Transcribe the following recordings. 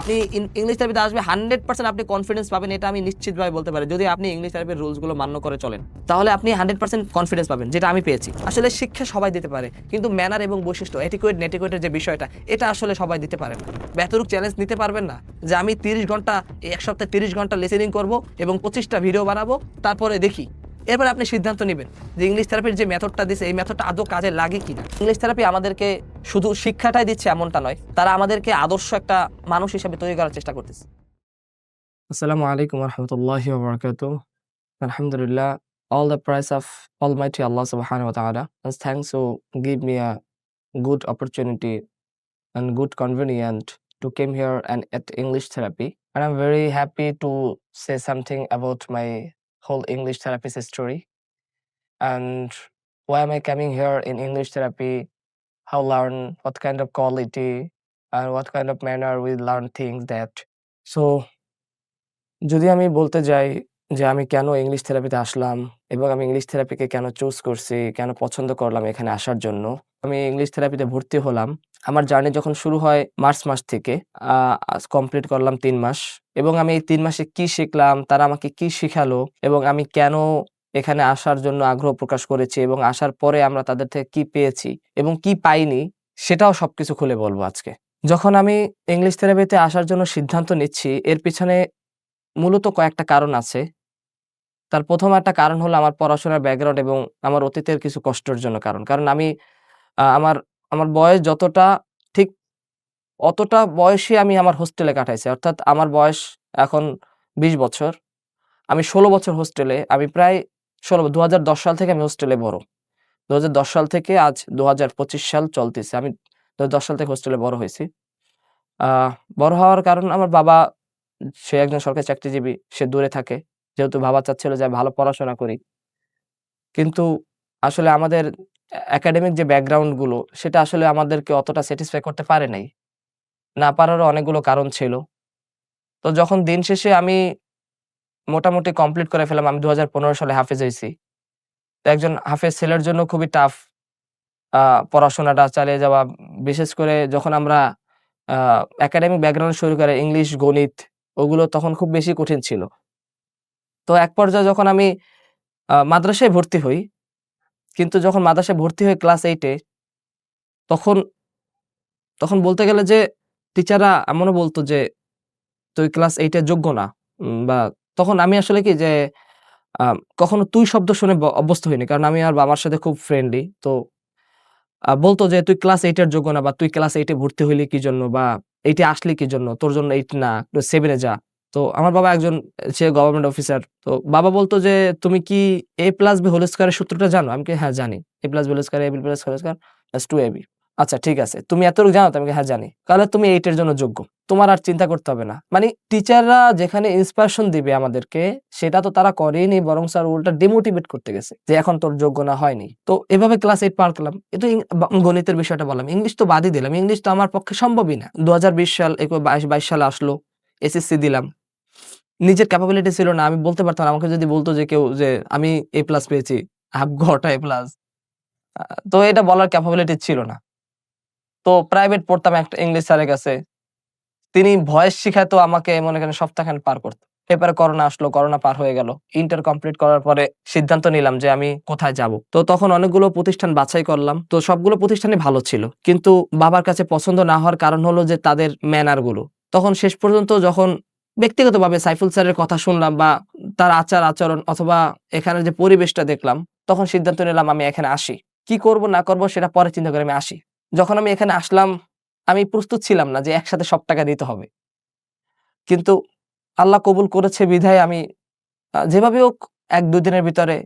আপনি ইংলিশ থেরাপিতে আসবে hundred percent আপনি কনফিডেন্স পাবেন, এটা আমি নিশ্চিতভাবে বলতে পারি। যদি আপনি ইংলিশ থেরাপির রুলসগুলো মান্য করে চলেন, তাহলে আপনি হান্ড্রেড পার্সেন্ট কনফিডেন্স পাবেন, যেটা আমি পেয়েছি। আসলে শিক্ষা সবাই দিতে পারে, কিন্তু ম্যানার এবং বৈশিষ্ট্য এটিকুয়েট নেটিকুয়েটের যে বিষয়টা, এটা আসলে সবাই দিতে পারে না। বেতরুক চ্যালেঞ্জ নিতে পারবেন না যে আমি তিরিশ ঘণ্টা, এক সপ্তাহে তিরিশ ঘণ্টা লিসেনিং করব এবং পঁচিশটা ভিডিও বানাবো, তারপরে দেখি এরপর আপনি সিদ্ধান্ত নেবেন যে ইংলিশ থেরাপির যে মেথডটা দিচ্ছে এই মেথডটা আদৌ কাজে লাগে কি না ইংলিশ থেরাপি আমাদেরকে শুধু শিক্ষাটাই দিচ্ছে এমনটা নয়, তারা আমাদেরকে আদর্শ একটা মানুষ হিসেবে তৈরি করার চেষ্টা করতেছে। আসসালামু আলাইকুম রহমতুল্লাহি ওবরাকাত আলহামদুলিল্লাহ all the praise of almighty Allah আল্লাহ সুবাহান thanks to give me a good opportunity and good convenient to came here and at English therapy and I'm very happy to say something about my whole English therapy's story and why am I coming here in English therapy how learn what kind of quality and what kind of manner we learn things that so যদি আমি বলতে যাই যে আমি কেন English থেরাপিতে আসলাম এবং আমি English থেরাপিকে কেন চুজ করছি, কেন পছন্দ করলাম এখানে আসার জন্য। আমি ইংলিশ থেরাপিতে ভর্তি হলাম। আমার জার্নি যখন শুরু হয় মার্চ মাস থেকে কমপ্লিট করলাম তিন মাস এবং আমি এই তিন মাসে কি শিখলাম, তারা আমাকে কি শিখালো এবং আমি কেন এখানে আসার জন্য আগ্রহ প্রকাশ করেছি এবং আসার পরে আমরা তাদের থেকে কি পেয়েছি এবং কি পাইনি, সেটাও সবকিছু খুলে বলব আজকে। যখন আমি ইংলিশ থেরাপিতে আসার জন্য সিদ্ধান্ত নিচ্ছি, এর পিছনে মূলত কয়েকটা কারণ আছে। তার প্রথম একটা কারণ হলো আমার পড়াশোনার ব্যাকগ্রাউন্ড এবং আমার অতীতের কিছু কষ্টের জন্য কারণ। কারণ আমি আমার আমার বয়স যতটা ঠিক অতটা বয়সে আমি আমার হোস্টেলে কাটাইছি। অর্থাৎ আমার বয়স এখন বিশ বছর। আমি ষোলো বছর হোস্টেলে আমি প্রায় ষোলো দু সাল থেকে আমি হোস্টেলে বড়। দু সাল থেকে আজ দু সাল চলতেছে। আমি দু সাল থেকে হোস্টেলে বড় হয়েছি। বড় হওয়ার কারণ আমার বাবা, সে একজন সরকারি চাকরিজীবী, সে দূরে থাকে। যেহেতু বাবা চাচ্ছিল যে ভালো পড়াশোনা করি। কিন্তু আসলে আমাদের একাডেমিক যে ব্যাকগ্রাউন্ডগুলো, সেটা আসলে আমাদেরকে অতটা স্যাটিসফাই করতে পারে নাই। না পারারও অনেকগুলো কারণ ছিল। তো যখন দিন শেষে আমি মোটামুটি কমপ্লিট করে ফেলাম আমি দু হাজার পনেরো সালে হাফেজ হয়েছি। তো একজন হাফেজ ছেলের জন্য খুবই টাফ পড়াশোনাটা চালিয়ে যাওয়া। বিশেষ করে যখন আমরা একাডেমিক ব্যাকগ্রাউন্ড শুরু করে ইংলিশ গণিত, ওগুলো তখন খুব বেশি কঠিন ছিল। তো এক পর্যায়ে যখন আমি মাদ্রাসায় ভর্তি হই, কিন্তু যখন মাদ্রাসায় ভর্তি হই ক্লাস এইটে তখন তখন বলতে গেলে যে টিচাররা এমনও বলতো যে, তুই ক্লাস এইটে যোগ্য না। বা তখন আমি আসলে কি যে কখনো তুই শব্দ শুনে অভ্যস্ত হইনি। কারণ আমি আর বাবার সাথে খুব ফ্রেন্ডলি তো বলতো যে, তুই ক্লাস এইটের যোগ্য না বা তুই ক্লাস এইটে ভর্তি হইলি কি জন্য? বা এইটে আসলি কি জন্য? তোর জন্য এইট না সেভেনে যা। তো আমার বাবা একজন, সে গভর্নমেন্ট অফিসার তো বাবা বলতো যে, তুমি কি এ প্লাস বি হোল স্কোয়ারের সূত্রটা জানো? আমি কি হ্যাঁ জানি। A plus B whole square A B plus whole square plus two A B আচ্ছা ঠিক আছে। তুমি এত জানো তো? আমি হ্যাঁ জানি। তাহলে তুমি এইটের জন্য যোগ্য। তোমার আর চিন্তা করতে হবে না। মানে টিচাররা যেখানে ইন্সপিরেশন দিবে আমাদেরকে, সেটা তো তারা করেনি, বরং স্যার উল্টা ডিমোটিভেট করতে গেছে যে, এখন তোর যোগ্য না, হয়নি। তো এভাবে ক্লাস এইট পার করলাম। এটা গণিতের বিষয়টা বললাম। ইংলিশ তো বাদই দিলাম। ইংলিশ তো আমার পক্ষে সম্ভবই না। দু হাজার বিশ সাল, একুশ, বাইশ সালে আসলো এসএসসি দিলাম। নিজের ক্যাপাবিলিটি ছিল না। আমি বলতে পারতাম আমাকে যদি বলতো যে কেউ যে আমি এ প্লাস পেয়েছি এ প্লাস তো এটা বলার ক্যাপাবিলিটি ছিল না। তো প্রাইভেট পড়তাম একটা ইংলিশ স্যারের কাছে। তিনি ভয়েস শিখাতো আমাকে, মনে করেন সপ্তাহখান পার করতো। এরপরে করোনা আসলো করোনা পার হয়ে গেল। ইন্টার কমপ্লিট করার পরে সিদ্ধান্ত নিলাম যে আমি কোথায় যাব। তো তখন অনেকগুলো প্রতিষ্ঠান বাছাই করলাম। তো সবগুলো প্রতিষ্ঠানই ভালো ছিল। কিন্তু বাবার কাছে পছন্দ না হওয়ার কারণ হলো যে তাদের ম্যানারগুলো। তখন শেষ পর্যন্ত যখন ব্যক্তিগতভাবে সাইফুল স্যারের কথা শুনলাম বা তার আচার আচরণ অথবা এখানে যে পরিবেশটা দেখলাম, তখন সিদ্ধান্ত নিলাম আমি এখানে আসি। কি করব, না করব সেটা পরে চিন্তা করে আমি আসি। যখন আমি এখানে আসলাম, আমি প্রস্তুত ছিলাম না যে একসাথে সব টাকা দিতে হবে। কিন্তু আল্লাহ কবুল করেছে বিধায় আমি যেভাবে হোক এক দুই দিনের ভিতরে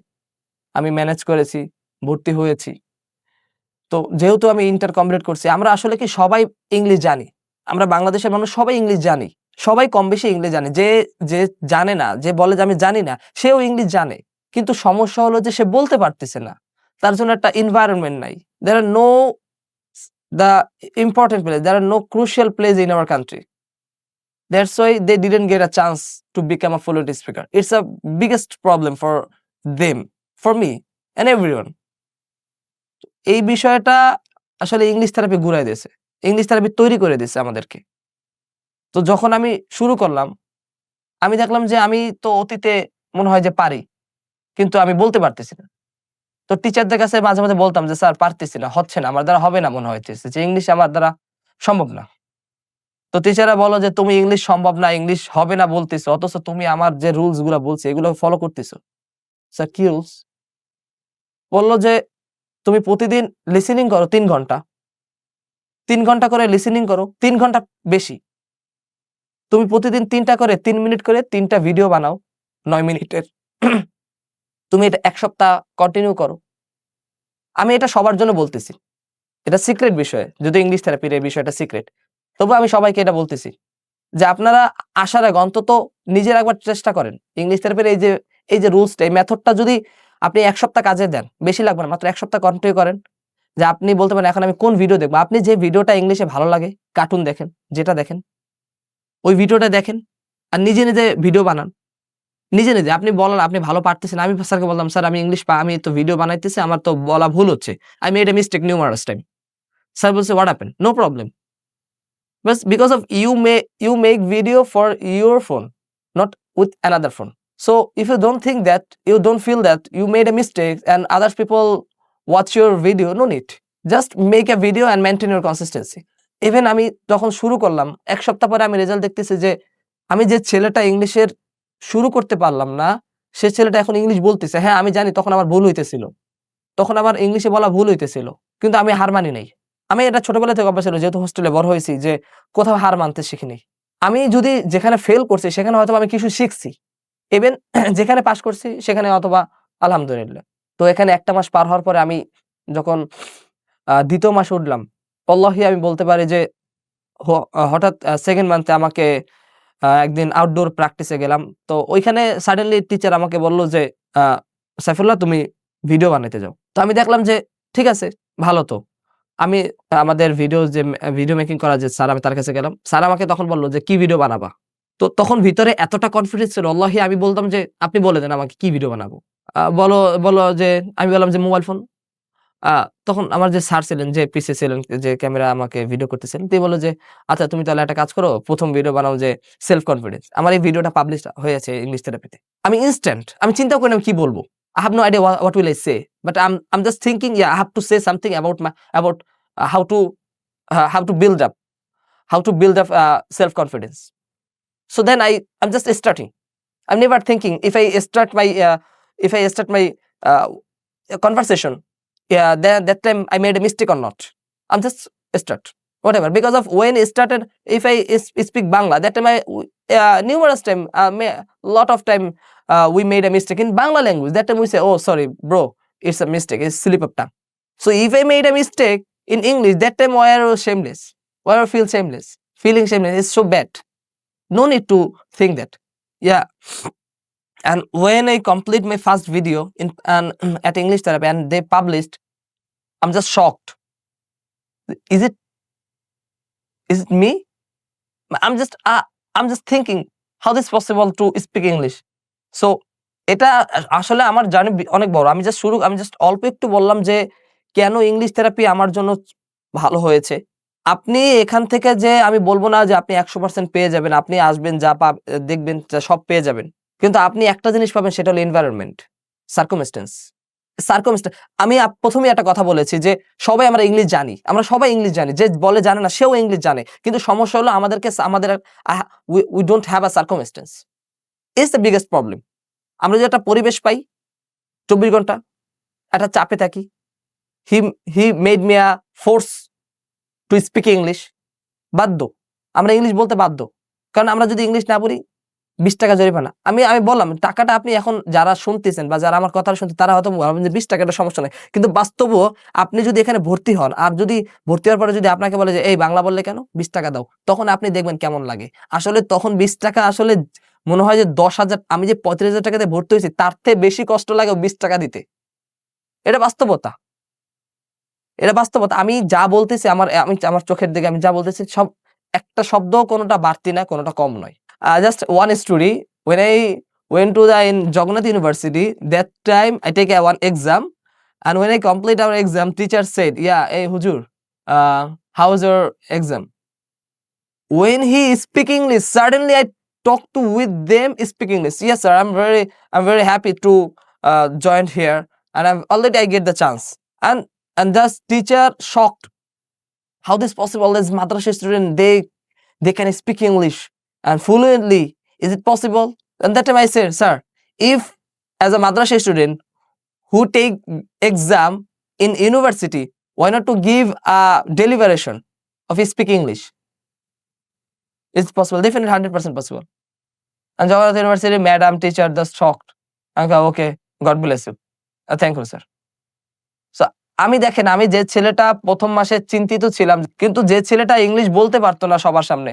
আমি ম্যানেজ করেছি, ভর্তি হয়েছি। তো যেহেতু আমি ইন্টার কমপ্লিট করছি, আমরা আসলে কি সবাই ইংলিশ জানি? আমরা বাংলাদেশের মানুষ সবাই ইংলিশ জানি। সবাই কম বেশি ইংলিশ জানে। যে যে জানে না, যে বলে যে আমি জানি না, সেও ইংলিশ জানে। কিন্তু সমস্যা হলো যে সে বলতে পারতেছে না। তার জন্য একটা এনভায়রনমেন্ট নাই। There are no the important place there are no crucial place in our country that's why they didn't get a chance to become a fluent speaker it's a biggest problem for them for me and every one এই বিষয়টা আসলে English therapy ঘুরাই দিয়েছে। English therapy তৈরি করে দিয়েছে আমাদেরকে। তো যখন আমি শুরু করলাম, আমি দেখলাম যে আমি তো অতীতে মনে হয় যে পারি, কিন্তু আমি বলতে পারতেছি না। তো টিচারদের কাছে মাঝে মাঝে বলতাম যে, স্যার, পারতেছি না, হচ্ছে না, আমার দ্বারা হবে না, মনে হইতেছে যে, ইংলিশ আমার দ্বারা সম্ভব না। তো টিচাররা বলো যে, তুমি ইংলিশ সম্ভব না, ইংলিশ হবে না বলতেছো, অথচ তুমি আমার যে রুলসগুলা বলছি, এগুলো ফলো করতেছো। স্যার, কি রুলস বলল যে, তুমি প্রতিদিন লিসেনিং করো তিন ঘণ্টা। তিন ঘণ্টা করে লিসেনিং করো, তিন ঘণ্টা বেশি। তুমি প্রতিদিন তিনটা করে, তিন মিনিট করে তিনটা ভিডিও বানাও, নয় মিনিটের। তুমি এটা এক সপ্তাহ কন্টিনিউ করো। আমি এটা সবার জন্য বলতেছি। এটা সিক্রেট বিষয় যদি ইংলিশ থেরাপির এই বিষয়টা সিক্রেট তবু আমি সবাইকে এটা বলতেছি যে আপনারা আসার আগে অন্তত নিজের একবার চেষ্টা করেন। ইংলিশ থেরাপির এই যে এই যে রুলসটা এই মেথডটা যদি আপনি এক সপ্তাহ কাজে দেন, বেশি লাগবে না, মাত্র এক সপ্তাহ কন্টিনিউ করেন, যে আপনি বলতে পারেন, এখন আমি কোন ভিডিও দেখব? আপনি যে ভিডিওটা ইংলিশে ভালো লাগে কার্টুন দেখেন, যেটা দেখেন ওই ভিডিওটা দেখেন আর নিজে নিজে ভিডিও বানান। নিজে নিজে, আপনি বলেন আপনি ভালো পারতেছেন। আমি স্যারকে বললাম, স্যার, আমি ইংলিশ আমি তো ভিডিও বানাইতেছি, আমার তো বলা ভুল হচ্ছে। I made a mistake new numerous time sir বলছে what happen no problem bus because of you may you make video for your phone not with another phone so if you don't think that you don't feel that you made a mistake and others people watch your video no need just make a video and maintain your consistency even আমি যখন শুরু করলাম, এক সপ্তাহ পরে আমি result দেখতেছি যে, আমি যে ছেলেটা ইংলিশের শুরু করতে পারলাম না, সে ছেলেটা এখন ইংলিশ বলতেছে। হ্যাঁ আমি জানি তখন আমার ভুল হইতেছিল। তখন আমার ইংলিশে বলা ভুল হইতেছিল। কিন্তু আমি হার মানি নাই। আমি এটা ছোটবেলা থেকে অভ্যাস ছিল, যেহেতু হোস্টেলে বড় হয়েছি, যে কোথাও হার মানতে শিখিনি। আমি যদি যেখানে ফেল করছি, সেখানে হয়তো আমি কিছু শিখছি। ইভেন যেখানে পাশ করছি, সেখানে অথবা আলহামদুলিল্লাহ। তো এখানে একটা মাস পার হওয়ার পরে আমি যখন দ্বিতীয় মাসে উঠলাম অল্লাহি আমি বলতে পারি যে হঠাৎ সেকেন্ড মান্থে আমাকে একদিন আউটডোর প্র্যাকটিসে গেলাম। তো ওইখানে সাডেনলি টিচার আমাকে বলল যে সাইফুল্লাহ তুমি ভিডিও বানাইতে যাও। তো আমি দেখলাম যে, ঠিক আছে, ভালো তো। আমি, আমাদের ভিডিও যে ভিডিও মেকিং করা যে স্যার আমি তার কাছে গেলাম। স্যার আমাকে তখন বলল যে, কি ভিডিও বানাবা? তো তখন ভিতরে এতটা কনফিডেন্স ছিল, আল্লাহি আমি বলতাম যে, আপনি বলে দেন আমাকে কি ভিডিও বানাবো? বলো বলো যে, আমি বললাম যে, মোবাইল ফোন। তখন আমার যে স্যার ছিলেন যে পিসে ছিলেন যে ক্যামেরা আমাকে ভিডিও করতেছিলেন তিনি বলল যে আচ্ছা তুমি তাহলে একটা কাজ করো প্রথম ভিডিও বানাও যে সেলফ কনফিডেন্স আমার এই ভিডিওটা পাবলিশ হয়েছে ইংলিশ থেরাপিতে আমি ইনস্ট্যান্ট আমি চিন্তা করি আমি কি বলব। I have no idea what will I say but um um just thinking yeah I have to say something about my about how to how to build up how to build up self confidence i i'm just starting. I'm never thinking if i start my uh, if i start my uh, conversation yeah then that time i made a mistake or not. I'm just start. Whatever because of when it started if i speak bangla that time i uh, numerous time uh, ma- lot of time uh, we made a mistake in bangla language. That time we say oh sorry bro it's a mistake it's slip of tongue. So if i made a mistake in english that time why are you shameless? Why are feel shameless? Feeling shameless is so bad. No need to think that. Yeah and when i complete my first video in and at english therapy and they published i'm just shocked is it is it me i'm just uh, i'm just thinking how this possible to speak english so এটা আসলে আমার journey অনেক বড় আমি just শুরু আমি just অল্প একটু বললাম যে কেন ইংলিশ থেরাপি আমার জন্য ভালো হয়েছে আপনি এখান থেকে যে আমি বলব না যে আপনি একশো পার্সেন্ট পেয়ে যাবেন আপনি আসবেন যা পা দেখবেন যা সব পেয়ে যাবেন কিন্তু আপনি একটা জিনিস পাবেন, সেটা হলো এনভায়রনমেন্ট সার্কমস্টেন্স সার্কমস্টেন্স আমি প্রথমেই একটা কথা বলেছি যে সবাই আমরা ইংলিশ জানি, আমরা সবাই ইংলিশ জানি, যে বলে জানে না, সেও ইংলিশ জানে, কিন্তু সমস্যা হলো আমাদেরকে আমাদের we don't have a circumstance is the biggest problem আমরা যে একটা পরিবেশ পাই, চব্বিশ ঘণ্টা, একটা চাপে থাকি he he made me a force to speak English বাধ্য। আমরা ইংলিশ বলতে বাধ্য। কারণ আমরা যদি ইংলিশ না বলি বিশ টাকা জরিমানা। আমি আমি বললাম, টাকাটা আপনি এখন যারা শুনতেছেন বা যারা আমার কথা শুনতে, তারা হয়তো ভাববেন যে বিশ টাকাটা সমস্যা নেই। কিন্তু বাস্তবও আপনি যদি এখানে ভর্তি হন, আর যদি ভর্তি হওয়ার পরে যদি আপনাকে বলে যে, এই বাংলা বললে কেন? বিশ টাকা দাও। তখন আপনি দেখবেন কেমন লাগে। আসলে তখন বিশ টাকা আসলে মনে হয় যে দশ হাজার, আমি যে পঁয়ত্রিশ হাজার টাকাতে ভর্তি হয়েছি, তার থেকে বেশি কষ্ট লাগে বিশ টাকা দিতে। এটা বাস্তবতা। এটা বাস্তবতা। আমি যা বলতেছি, আমার, আমি, আমার চোখের দিকে আমি যা বলতেছি, সব, একটা শব্দ কোনোটা বাড়তি না, কোনোটা কম নয়। Just one story when I went to the in Jagannath University that time I take a one exam and when I complete our exam teacher said yeah hey hujur uh, how was your exam when he speak English, suddenly I talk to with them speak English. Yes, sir. I'm very, I'm very happy to uh, join here, and I'm already I get the chance. And and thus teacher shocked. How this possible? As madrasa student, they they can speak English and fluently. Is it possible? And that time I said, sir, if as a madrasa student who take exam in university, why not to give a deliberation of speak English? It's possible, definitely hundred percent possible. And Jawaharlal University, madam, teacher, just shocked. I go, okay, God bless you. Uh, thank you, sir. আমি দেখেন আমি যে ছেলেটা প্রথম মাসে চিন্তিত ছিলাম কিন্তু যে ছেলেটা ইংলিশ বলতে পারতো না সবার সামনে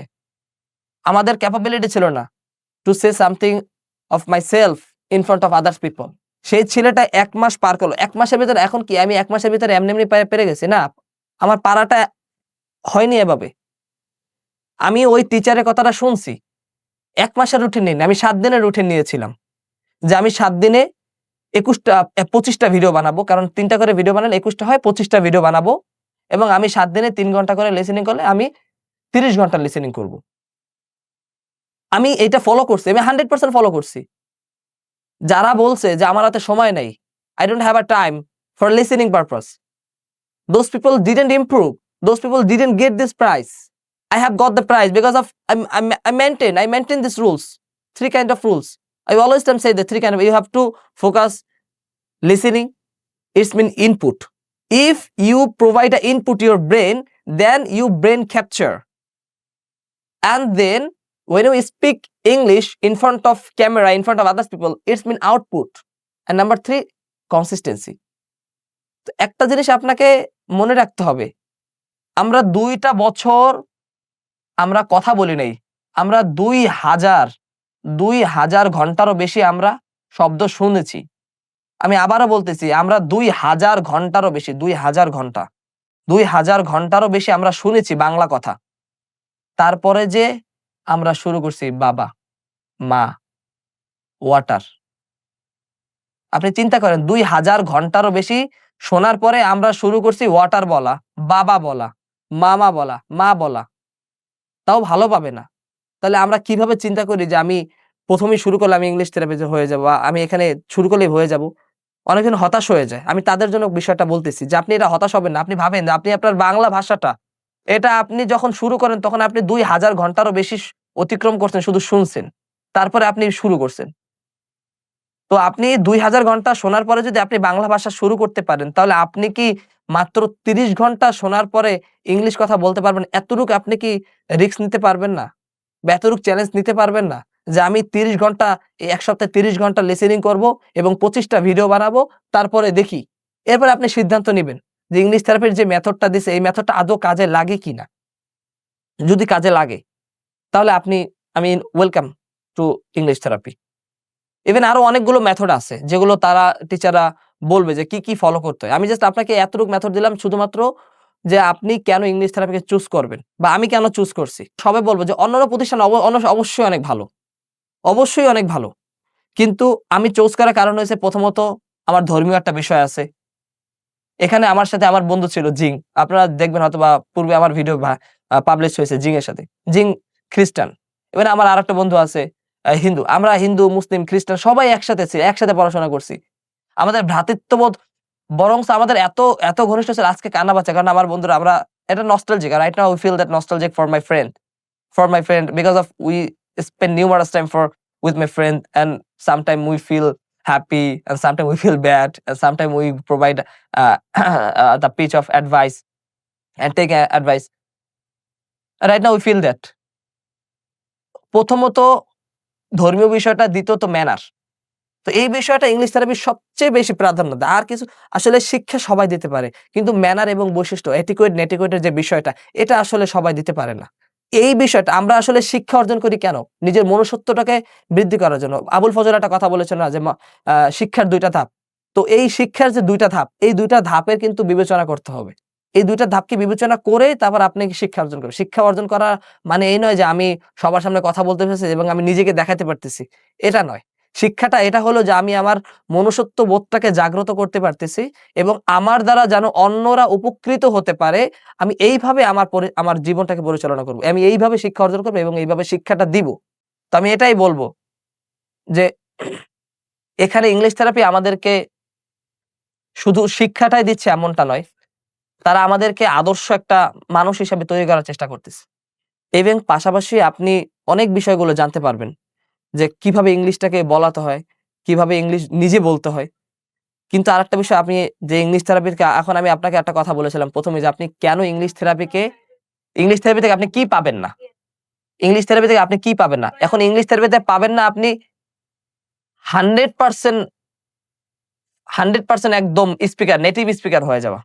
আমাদের ক্যাপাবিলিটি ছিল না to say something of myself in front of others people সেই ছেলেটা এক মাস পার করল। এক মাসের ভিতরে এখন কি? আমি এক মাসের ভিতরে এমনি এমনি পেরে- পেরে গেছি না? আমার পাড়াটা হয়নি এভাবে। আমি ওই টিচারের কথাটা শুনছি। এক মাসের রুটিন নিন আমি সাত দিনের রুটিন নিয়েছিলাম যে আমি সাত দিনে একুশটা, পঁচিশটা ভিডিও বানাবো। কারণ তিনটা করে ভিডিও বানালে একুশটা হয়, পঁচিশটা ভিডিও বানাবো। এবং আমি সাত দিনে তিন ঘণ্টা করে লিসেনিং করলে আমি তিরিশ ঘণ্টা লিসেনিং করব। আমি এটা ফলো করছি আমি হান্ড্রেড পার্সেন্ট ফলো করছি যারা বলছে যে আমার হাতে সময় নেই I don't have a time for listening purpose those people didn't improve those people didn't get this price got the prize because of I'm, I'm, I maintain I maintain these rules three kind of rules I always time say the three kind of you have to focus listening it's mean input if you provide an input your brain then you brain capture and then when you speak English in front of camera, in front of other people, it's mean output. And number three, consistency. তো একটা জিনিস আপনাকে মনে রাখতে হবে। আমরা দুইটা বছর আমরা কথা বলি নাই। আমরা দুই হাজার দুই হাজার ঘন্টারও বেশি আমরা শব্দ শুনেছি। আমি আবারও বলতেছি, আমরা দুই হাজার ঘন্টারও বেশি, দুই হাজার ঘণ্টা, দুই হাজার ঘন্টারও বেশি আমরা শুনেছি বাংলা কথা। তারপরে যে আমরা শুরু করছি বাবা, মা ওয়াটার আপনি চিন্তা করেন, দুই হাজার ঘন্টারও বেশি শোনার পরে আমরা শুরু করছি ওয়াটার বলা, বাবা বলা, মামা বলা, মা বলা। তাও ভালো পাবে না। তাহলে আমরা কীভাবে চিন্তা করি যে আমি প্রথমেই শুরু করলে আমি ইংলিশ থেরাপি হয়ে যাব আমি এখানে শুরু করলেই হয়ে যাব? অনেকজন হতাশ হয়ে যায়। আমি তাদের জন্য বিষয়টা বলতেছি যে আপনি এটা হতাশ হবেন না। আপনি ভাবেন আপনি আপনার বাংলা ভাষাটা এটা আপনি যখন শুরু করেন, তখন আপনি দুই হাজার ঘন্টারও বেশি অতিক্রম করছেন, শুধু শুনছেন। তারপরে আপনি শুরু করছেন। তো আপনি দুই হাজার ঘণ্টা শোনার পরে যদি আপনি বাংলা ভাষা শুরু করতে পারেন, তাহলে আপনি কি মাত্র তিরিশ ঘণ্টা শোনার পরে ইংলিশ কথা বলতে পারবেন? এতটুকু আপনি কি রিস্ক নিতে পারবেন না? এতটুকু চ্যালেঞ্জ নিতে পারবেন না? যে আমি তিরিশ ঘণ্টা এক সপ্তাহে তিরিশ ঘণ্টা লিসেনিং করব এবং পঁচিশটা ভিডিও বানাবো, তারপরে দেখি। এরপরে আপনি সিদ্ধান্ত নেবেন। যে ইংলিশ থেরাপির যে মেথডটা দিছে, এই মেথডটা আদৌ কাজে লাগে কিনা যদি কাজে লাগে, তাহলে আপনি আমি welcome to English therapy even আরও অনেকগুলো মেথড আছে, যেগুলো তারা টিচাররা বলবে যে কি কি ফলো করতে হয়। আমি জাস্ট আপনাকে এতটুকু মেথড দিলাম, শুধুমাত্র যে আপনি কেন ইংলিশ থেরাপিকে চুজ করবেন, বা আমি কেন চুজ করছি। সবাই বলব যে অন্যান্য প্রতিষ্ঠান অবশ্যই অনেক ভালো। অবশ্যই অনেক ভালো। কিন্তু আমি চুজ করার কারণ হয়েছে প্রথমত, আমার ধর্মীয় একটা বিষয় আছে। এখানে আমার সাথে আমার বন্ধু ছিল জিং। আপনারা দেখবেন হয়তো বা পূর্বে আমার ভিডিও পাবলিশ হয়েছে জিং এর সাথে। জিং খ্রিস্টান। এবার আমার আর একটা বন্ধু আছে হিন্দু। আমরা হিন্দু, মুসলিম, খ্রিস্টান সবাই একসাথে ছিল একসাথে পড়াশোনা করছি। আমাদের ভ্রাতৃত্ববোধ বরং আমাদের এত এত ঘনিষ্ঠ ছিল, আজকে কান্না বাচ্চা কারণ আমার বন্ধুরা, আমরা, এটা nostalgic right now we feel that nostalgic for my friend for my friend because of we spend numerous time for with my friend and sometimes we feel happy and sometimes we feel bad and sometimes we provide uh, uh, the pitch of advice and take advice. Right now we feel that. প্রথমত ধর্মীয় বিষয়টা দ্বিতীয়ত manner তো এই বিষয়টা English থেরাপির সবচেয়ে বেশি প্রাধান্য দেয়। আর কিছু আসলে শিক্ষা সবাই দিতে পারে। কিন্তু ম্যানার এবং বৈশিষ্ট্য এটিকুয়েট নেটিকুয়েটের যে বিষয়টা এটা আসলে সবাই দিতে পারে না। এই বিষয়টা আমরা আসলে শিক্ষা অর্জন করি কেন? নিজের মনুষ্যত্বটাকে বৃদ্ধি করার জন্য। আবুল ফজল একটা কথা বলেছেন না যে শিক্ষার দুইটা ধাপ। তো এই শিক্ষার যে দুইটা ধাপ, এই দুইটা ধাপের কিন্তু বিবেচনা করতে হবে। এই দুইটা ধাপকে বিবেচনা করে তারপর আপনি শিক্ষা অর্জন করবেন। শিক্ষা অর্জন করা মানে এই নয় যে, আমি সবার সামনে কথা বলতে পেরেছি এবং আমি নিজেকে দেখাতে পারতেছি। এটা নয়। শিক্ষাটা এটা হলো যে আমি আমার মনুষ্যত্ব বোধটাকে জাগ্রত করতে পারতেছি এবং আমার দ্বারা যেন অন্যরা উপকৃত হতে পারে, আমি এইভাবে আমার আমার জীবনটাকে পরিচালনা করব। আমি এইভাবে শিক্ষা অর্জন করব এবং এইভাবে শিক্ষাটা দিব। তো আমি এটাই বলব যে এখানে ইংলিশ থেরাপি আমাদেরকে শুধু শিক্ষাটাই দিচ্ছে এমনটা নয়, তারা আমাদেরকে আদর্শ একটা মানুষ হিসেবে তৈরি করার চেষ্টা করতেছে। এবং পাশাপাশি আপনি অনেক বিষয়গুলো জানতে পারবেন। যে কীভাবে ইংলিশটাকে বলাতে হয়, কীভাবে ইংলিশ নিজে বলতে হয়। কিন্তু আরেকটা বিষয়, আপনি যে ইংলিশ থেরাপির এখন আমি আপনাকে একটা কথা বলেছিলাম প্রথমে যে আপনি কেন ইংলিশ থেরাপিকে, ইংলিশ থেরাপি থেকে আপনি কি পাবেন না? ইংলিশ থেরাপি থেকে আপনি কি পাবেন না? এখন ইংলিশ থেরাপিতে পাবেন না আপনি হান্ড্রেড পার্সেন্ট হান্ড্রেড পার্সেন্ট একদম স্পিকার, নেটিভ স্পিকার হয়ে যাওয়া।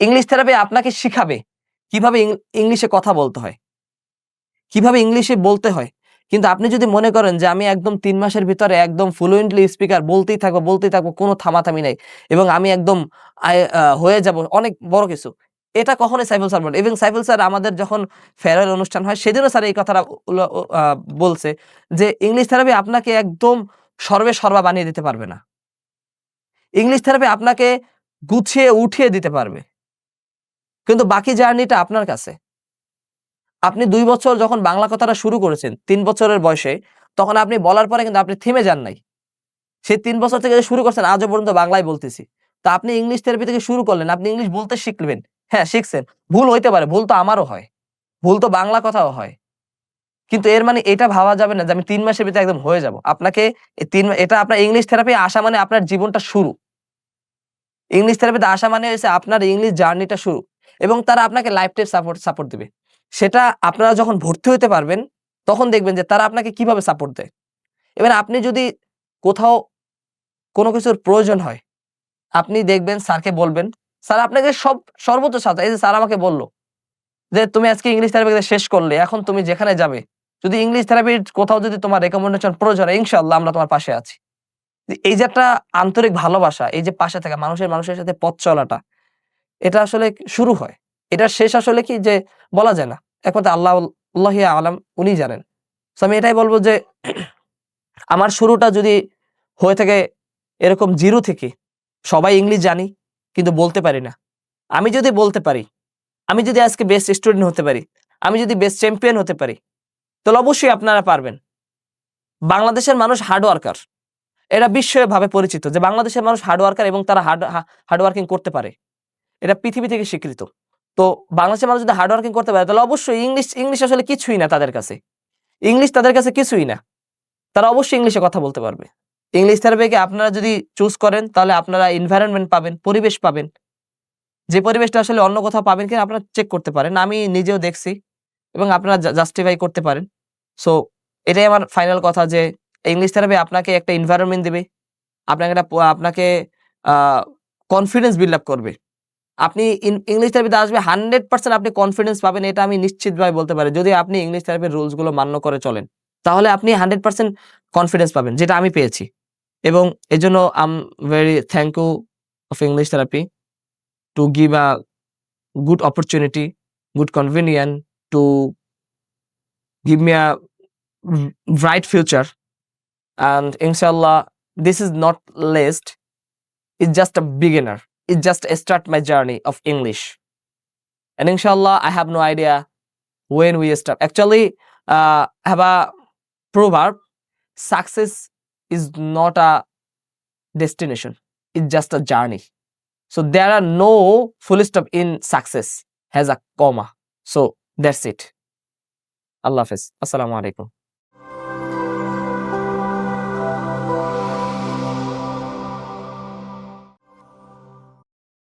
ইংলিশ থেরাপি আপনাকে শিখাবে কীভাবে ইংলিশে কথা বলতে হয়। কীভাবে ইংলিশে বলতে হয়। কিন্তু আপনি যদি মনে করেন যে আমি একদম তিন মাসের ভিতরে একদম ফ্লুয়েন্টলি স্পিকার বলতেই থাকব বলতেই থাকব, কোনো থামাথামি নাই এবং আমি একদম হয়ে যাব অনেক বড় কিছু। এটা কখনোই সাইফুল স্যার বলেন এবং সাইফুল স্যার আমাদের যখন ফেয়ারওয়েল অনুষ্ঠান হয়, সেদিনও স্যার এই কথাটা বলছে যে ইংলিশ থেরাপি আপনাকে একদম সর্বে সর্বা বানিয়ে দিতে পারবে না। ইংলিশ থেরাপি আপনাকে গুছিয়ে উঠিয়ে দিতে পারবে। কিন্তু বাকি জার্নিটা আপনার কাছে। আপনি দুই বছর যখন বাংলা কথাটা শুরু করেছেন, তিন বছরের বয়সে, তখন আপনি বলার পরে কিন্তু আপনি থেমে যান নাই। সেই তিন বছর থেকে শুরু করছেন, আজও পর্যন্ত বাংলায় বলতেছি। তা আপনি ইংলিশ থেরাপি থেকে শুরু করলেন, আপনি ইংলিশ বলতে শিখলেন। হ্যাঁ শিখছেন। ভুল হইতে পারে, ভুল তো আমারও হয়। ভুল তো বাংলা কথাও হয়। কিন্তু এর মানে এটা ভাবা যাবে না যে আমি তিন মাসের ভিতরে একদম হয়ে যাব। আপনাকে তিন এটা আপনার ইংলিশ থেরাপি আসা মানে আপনার জীবনটা শুরু। ইংলিশ থেরাপিতে আসা মানে হচ্ছে আপনার ইংলিশ জার্নিটা শুরু। এবং তারা আপনাকে লাইফ টাইম সাপোর্ট সাপোর্ট দিবে। সেটা আপনারা যখন ভর্তি হতে পারবেন, তখন দেখবেন যে তারা আপনাকে কীভাবে সাপোর্ট দেয়। এবার আপনি যদি কোথাও কোনো কিছুর প্রয়োজন হয়, আপনি দেখবেন স্যারকে বলবেন, স্যার আপনাকে সব, সর্বোচ্চ সাথে এই যে স্যার আমাকে বলল যে তুমি আজকে ইংলিশ থেরাপি শেষ করলে, এখন তুমি যেখানে যাবে, যদি ইংলিশ থেরাপির কোথাও যদি তোমার রেকমেন্ডেশন প্রয়োজন হয় ইনশাল্লাহ আমরা তোমার পাশে আছি। এই যে একটা আন্তরিক ভালোবাসা, এই যে পাশে থাকা, মানুষের মানুষের সাথে পথ চলাটা, এটা আসলে শুরু হয়। এটা শেষ আসলে কি যে বলা যায় না। একমাত্র আল্লাহ আল্লাহ আলাম উনি জানেন। তো আমি এটাই বলব যে, আমার শুরুটা যদি হয়ে থাকে এরকম জিরো থেকে, সবাই ইংলিশ জানি, কিন্তু বলতে পারি না। আমি যদি বলতে পারি, আমি যদি আজকে বেস্ট স্টুডেন্ট হতে পারি, আমি যদি বেস্ট চ্যাম্পিয়ন হতে পারি, তাহলে অবশ্যই আপনারা পারবেন। বাংলাদেশের মানুষ হার্ড ওয়ার্কার এটা বিশ্বভাবে পরিচিত যে, বাংলাদেশের মানুষ হার্ড ওয়ার্কার এবং তারা হার্ড হার্ড ওয়ার্কিং করতে পারে। এটা পৃথিবী থেকে স্বীকৃত। তো বাংলাদেশের মানুষ যদি হার্ড ওয়ার্কিং করতে পারে, তাহলে অবশ্যই ইংলিশ ইংলিশ আসলে কিছুই না তাদের কাছে। ইংলিশ তাদের কাছে কিছুই না। তারা অবশ্যই ইংলিশে কথা বলতে পারবে। ইংলিশ থেরাপিকে আপনারা যদি চুজ করেন, তাহলে আপনারা এনভায়রনমেন্ট পাবেন, পরিবেশ পাবেন। যে পরিবেশটা আসলে অন্য কোথাও পাবেন কিনা আপনারা চেক করতে পারেন। আমি নিজেও দেখছি এবং আপনারা জাস্টিফাই করতে পারেন। সো এটাই আমার ফাইনাল কথা যে ইংলিশ থেরাপি আপনাকে একটা এনভায়রনমেন্ট দেবে। আপনাকে একটা, আপনাকে কনফিডেন্স বিল্ড আপ করবে। আপনি ইংলিশ থেরাপিতে আসবে হান্ড্রেড পার্সেন্ট আপনি কনফিডেন্স পাবেন, এটা আমি নিশ্চিতভাবে বলতে পারি। যদি আপনি ইংলিশ থেরাপির রুলসগুলো মান্য করে চলেন, তাহলে আপনি হান্ড্রেড পার্সেন্ট কনফিডেন্স পাবেন, যেটা আমি পেয়েছি। এবং এই জন্য আম very thank you of English therapy to give a good opportunity good convenient to me a v- bright future. And inshallah, this is not list it's just a beginner. it just start my journey of English. And inshallah, I have no idea when we start. Actually, uh, I have a proverb success is not a destination, it's just a journey. So there are no full stop in success, has a comma. So that's it. Allah Hafiz. Assalamu alaikum.